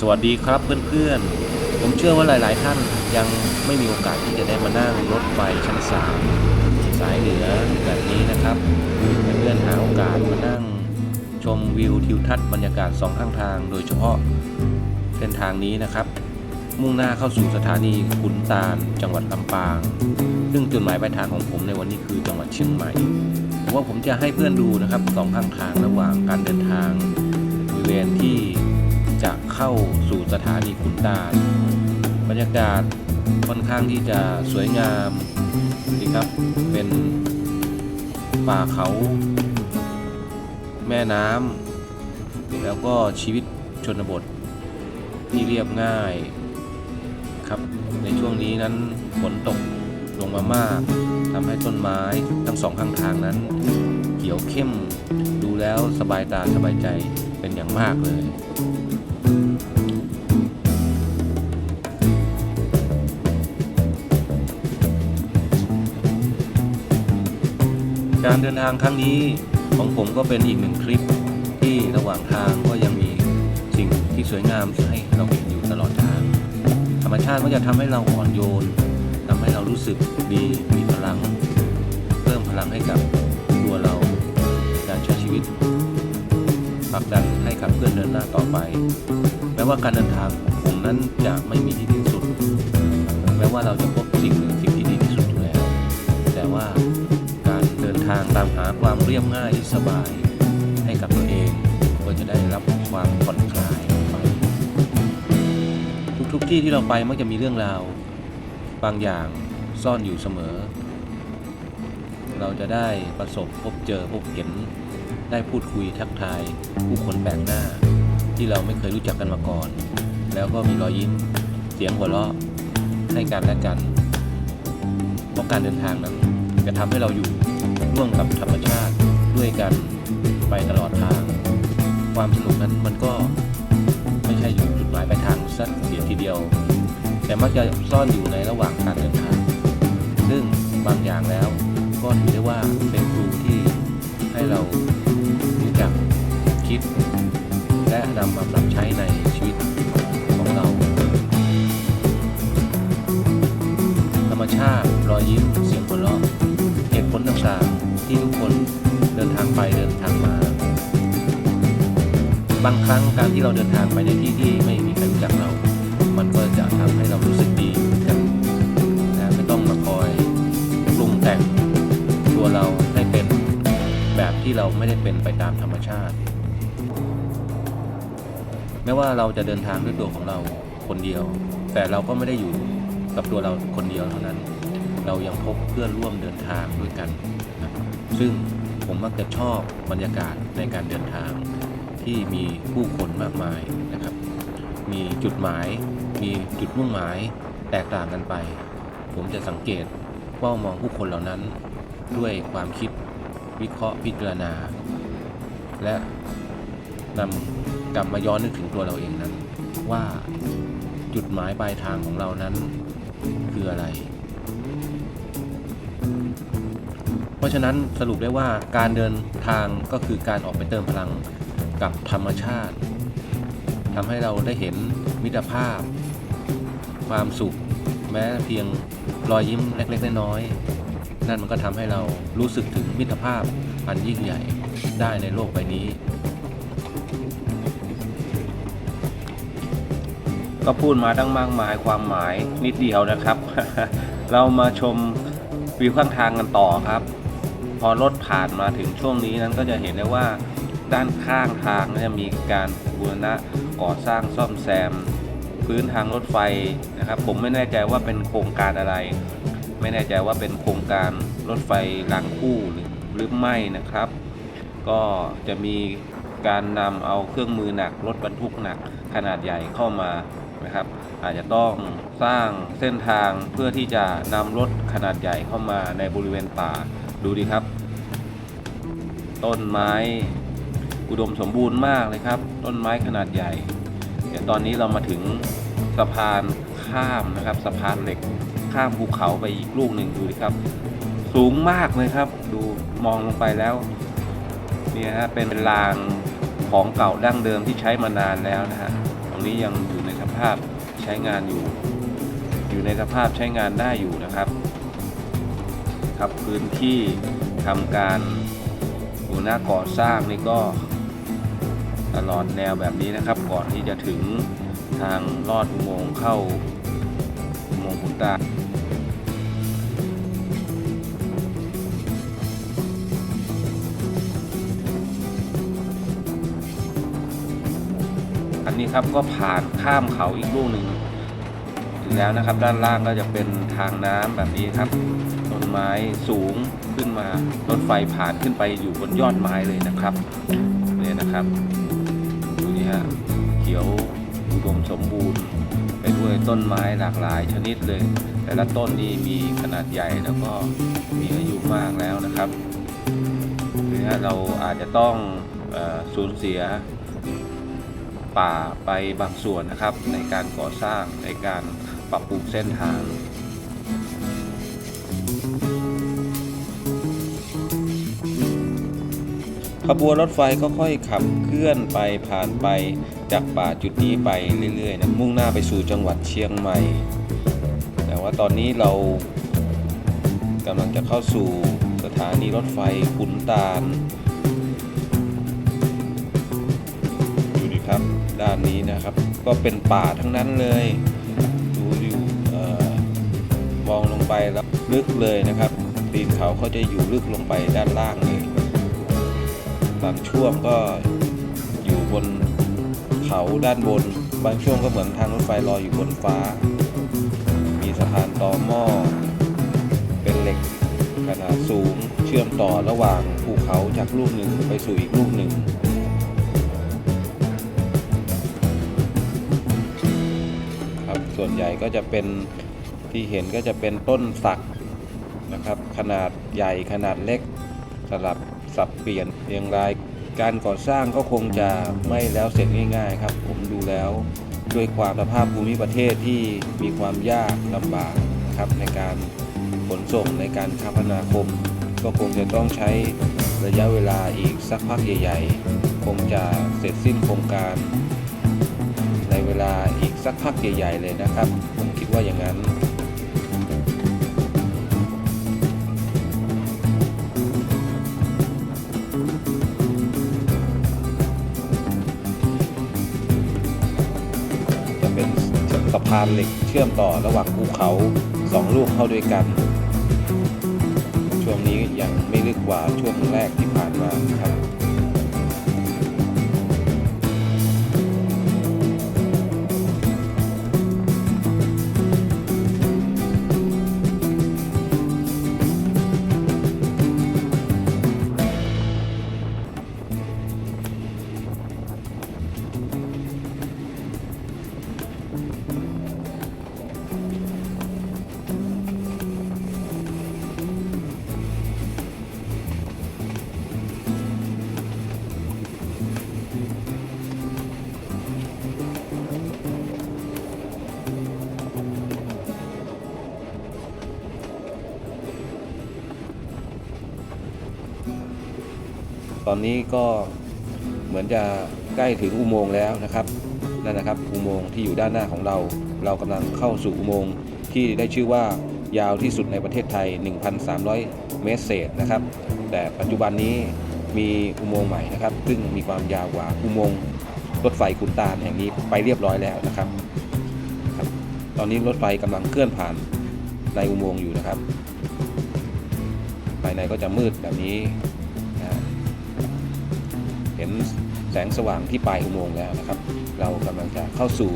สวัสดีครับเพื่อนๆ ผมเชื่อว่าหลาย ๆ ท่านยังไม่มีโอกาสที่จะได้มานั่งรถไฟชั้นสามสายเหนือแบบนี้นะครับเพื่อนๆหาโอกาสมานั่งชมวิวทิวทัศน์บรรยากาศสองข้างทาง โดยเฉพาะเส้นทางนี้นะครับ มุ่งหน้าเข้าสู่สถานีขุนตาล จังหวัดลำปาง ซึ่งจุดหมายปลายทางของผมในวันนี้คือจังหวัดเชียงใหม่ผมว่าผมจะให้เพื่อนดูนะครับสองข้างทางระหว่างการเดินทางบริเวณที่ จะเข้าสู่สถานีขุนตาลบรรยากาศค่อนข้างที่จะสวยงามดีครับเป็นป่าเขา แม่น้ำแล้วก็ชีวิตชนบทที่เรียบง่ายครับ ในช่วงนี้นั้นฝนตกลงมามากทำให้ต้นไม้ทั้งสองข้างทางนั้น เขียวเข้มดูแล้วสบายตาสบายใจเป็นอย่างมากเลย การเดินทางครั้งนี้ของผมก็เป็นอีกหนึ่งคลิปที่ระหว่างทางก็ยังมีสิ่งที่สวยงามให้เราเห็นอยู่ตลอดทาง ธรรมชาติก็จะทำให้เราอ่อนโยนทำให้เรารู้สึกดีมีพลัง เพิ่มพลังให้กับตัวเราการใช้ชีวิตผลักดันให้ขับเคลื่อนเดินหน้าต่อไปแม้ว่าการเดินทางของผมนั้นจะไม่มีที่สิ้นสุด แม้ว่าเราจะพบสิ่งหนึ่งสิ่งที่ดีที่สุดอยู่แล้ว แต่ว่า ทางตามหาความเรียบง่ายสบาย ให้กับตัวเองก็จะได้รับความผ่อนคลายไปทุกๆที่ที่เราไปมักจะมีเรื่องราว บางอย่างซ่อนอยู่เสมอ เราจะได้ประสบพบเจอพบเห็นได้พูดคุยทักทาย ผู้คนแปลกหน้า ที่เราไม่เคยรู้จักกันมาก่อน แล้วก็มีรอยยิ้มเสียงหัวเราะให้กันและกันเพราะการเดินทางนั้นจะทำให้เราอยู่ ร่วมกับธรรมชาติด้วยกันไปตลอดทาง ความสนุกนั้นมันก็ไม่ใช่อยู่จุดหมายปลายทางสักเดียทีเดียว แต่มักจะซ่อนอยู่ในระหว่างการเดินทาง ซึ่งบางอย่างแล้วก็ถือได้ว่าเป็นครูที่ให้เรารู้จักคิด และนำมาปรับใช้ในชีวิตของเรา ธรรมชาติรอยยิ้ม บางครั้งการที่เราเดินทางไปในที่ที่ไม่มีใครรู้จักเรา มันก็จะทำให้เรารู้สึกดีกันนะไม่ต้องมาคอยปรุงแต่งตัวเราให้เป็นแบบที่เราไม่ได้เป็นไปตามธรรมชาติ แม้ว่าเราจะเดินทางด้วยตัวของเราคนเดียว แต่เราก็ไม่ได้อยู่กับตัวเราคนเดียวเท่านั้น เรายังพบเพื่อนร่วมเดินทางด้วยกันนะซึ่งผมมักจะชอบบรรยากาศในการเดินทาง ที่มีผู้คนมากมายนะครับ มีจุดหมาย มีจุดมุ่งหมายแตกต่างกันไป ผมจะสังเกตเฝ้ามองผู้คนเหล่านั้น ด้วยความคิดวิเคราะห์พิจารณา และนำกลับมาย้อนนึกถึงตัวเราเองนั้น ว่าจุดหมายปลายทางของเรานั้นคืออะไร เพราะฉะนั้นสรุปได้ว่าการเดินทางก็คือการออกไปเติมพลัง กับธรรมชาติทำให้เราได้เห็นมิตรภาพ ความสุข แม้เพียงรอยยิ้มเล็กๆน้อยๆนั่นมันก็ทำให้เรารู้สึกถึงมิตรภาพอันยิ่งใหญ่ได้ในโลกใบนี้ ก็พูดมาตั้งมากมายความหมายนิดเดียวนะครับ เรามาชมวิวข้างทางกันต่อครับ พอรถผ่านมาถึงช่วงนี้นั้นก็จะเห็นได้ว่า ด้านข้างทางจะมีการบูรณะก่อสร้างซ่อมแซม พื้นทางรถไฟนะครับ ผมไม่แน่ใจว่าเป็นโครงการอะไร ไม่แน่ใจว่าเป็นโครงการรถไฟรางคู่หรือหรือไม่นะครับ ก็จะมีการนำเอาเครื่องมือหนักรถบรรทุกหนักขนาดใหญ่เข้ามานะครับ อาจจะต้องสร้างเส้นทางเพื่อที่จะนำรถขนาดใหญ่เข้ามาในบริเวณป่าดูดีครับ ต้นไม้ อุดมสมบูรณ์มากเลยครับ ต้นไม้ขนาดใหญ่ เดี๋ยวตอนนี้เรามาถึงสะพานข้ามนะครับสะพานเหล็กข้ามภูเขาไปอีกลูกหนึ่งดูดิครับ สูงมากเลยครับ ดูมองลงไปแล้วเนี่ยฮะเป็นรางของเก่าดั้งเดิมที่ใช้มานานแล้วนะฮะตรงนี้ยังอยู่ในสภาพใช้งานอยู่ อยู่ในสภาพใช้งานได้อยู่นะครับครับพื้นที่ทำการอยู่หน้าก่อสร้างนี่ก็ ตลอดแนวแบบนี้นะครับ ก่อนที่จะถึงทางลอดอุโมงค์เข้าอุโมงค์ขุตาอันนี้ครับก็ผ่านข้ามเขาอีกลูกหนึ่งถึงแล้วนะครับ ด้านล่างก็จะเป็นทางน้ำแบบนี้ครับต้นไม้สูงขึ้นมารถไฟผ่านขึ้นไปอยู่บนยอดไม้เลยนะครับเนี่ยนะครับ ฮะเขียวอุดมสมบูรณ์ ไปด้วยต้นไม้หลากหลายชนิดเลย แต่ละต้นนี่มีขนาดใหญ่แล้วก็มีอายุมากแล้วนะครับคือฮะเราอาจจะต้องออสูญเสียป่าไปบางส่วนนะครับ ในการก่อสร้างในการปรับปรุงเส้นทาง ขบวนรถไฟก็ค่อยขับเคลื่อนไปผ่านไปจากป่าจุดนี้ไปเรื่อยๆนะมุ่งหน้าไปสู่จังหวัดเชียงใหม่ แต่ว่าตอนนี้เรากำลังจะเข้าสู่สถานีรถไฟขุนตาลดูดิครับด้านนี้นะครับ ก็เป็นป่าทั้งนั้นเลย ดูอยู่มองลงไปแล้วลึกเลยนะครับตีนเขาเขาจะอยู่ลึกลงไปด้านล่างเลย บางช่วงก็อยู่บนเขาด้านบน บางช่วงก็เหมือนทางรถไฟลอยอยู่บนฟ้า มีสะพานต่อหม้อ เป็นเหล็กขนาดสูงเชื่อมต่อระหว่างภูเขาจากลูกหนึ่งไปสู่อีกลูกหนึ่งครับส่วนใหญ่ก็จะเป็นที่เห็นก็จะเป็นต้นสักนะครับ ขนาดใหญ่ขนาดเล็กสลับ สับเปลี่ยนเรียงราย การก่อสร้างก็คงจะไม่แล้วเสร็จง่าย ๆ ครับ ผมดูแล้วด้วยความสภาพภูมิประเทศที่มีความยากลำบากนะครับในการขนส่งในการคมนาคม ก็คงจะต้องใช้ระยะเวลาอีกสักพักใหญ่ ๆ คงจะเสร็จสิ้นโครงการ ในเวลาอีกสักพักใหญ่ ๆ เลยนะครับ ผมคิดว่าอย่างนั้นานเหล็กเชื่อมต่อระหว่างภูเขาสองลูกเข้าด้วยกัน ช่วงนี้ยังไม่ลึกกว่าช่วงแรกที่ผ่านมาครับ ตอนนี้ก็เหมือนจะใกล้ถึงอุโมงค์แล้วนะครับนั่นนะครับอุโมงค์ที่อยู่ด้านหน้าของเรา เรากำลังเข้าสู่อุโมงค์ที่ได้ชื่อว่ายาวที่สุดในประเทศไทย 1,300 เมตรเศษนะครับ แต่ปัจจุบันนี้มีอุโมงค์ใหม่นะครับ ซึ่งมีความยาวกว่าอุโมงค์รถไฟขุนตาลแห่งนี้ไปเรียบร้อยแล้วนะครับครับ ตอนนี้รถไฟกำลังเคลื่อนผ่านในอุโมงค์อยู่นะครับ ภายในก็จะมืดแบบนี้ เห็นแสงสว่างที่ปลายอุโมงค์แล้วนะครับ เรากำลังจะเข้าสู่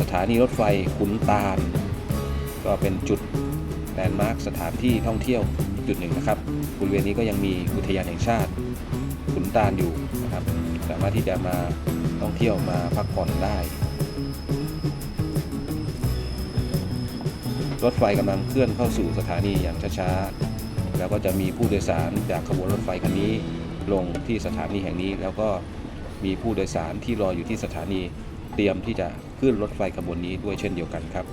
สถานีรถไฟขุนตาล ก็เป็นจุดแลนด์มาร์คสถานที่ท่องเที่ยวจุดหนึ่งนะครับบริเวณนี้ก็ยังมีอุทยานแห่งชาติขุนตาลอยู่นะครับ สามารถที่จะมาท่องเที่ยวมาพักผ่อนได้ รถไฟกำลังเคลื่อนเข้าสู่สถานีอย่างช้าๆ แล้วก็จะมีผู้โดยสารจากขบวนรถไฟคันนี้ ลงที่สถานีแห่งนี้ แล้วก็มีผู้โดยสารที่รออยู่ที่สถานีเตรียมที่จะขึ้นรถไฟขบวนนี้ด้วยเช่นเดียวกันครับ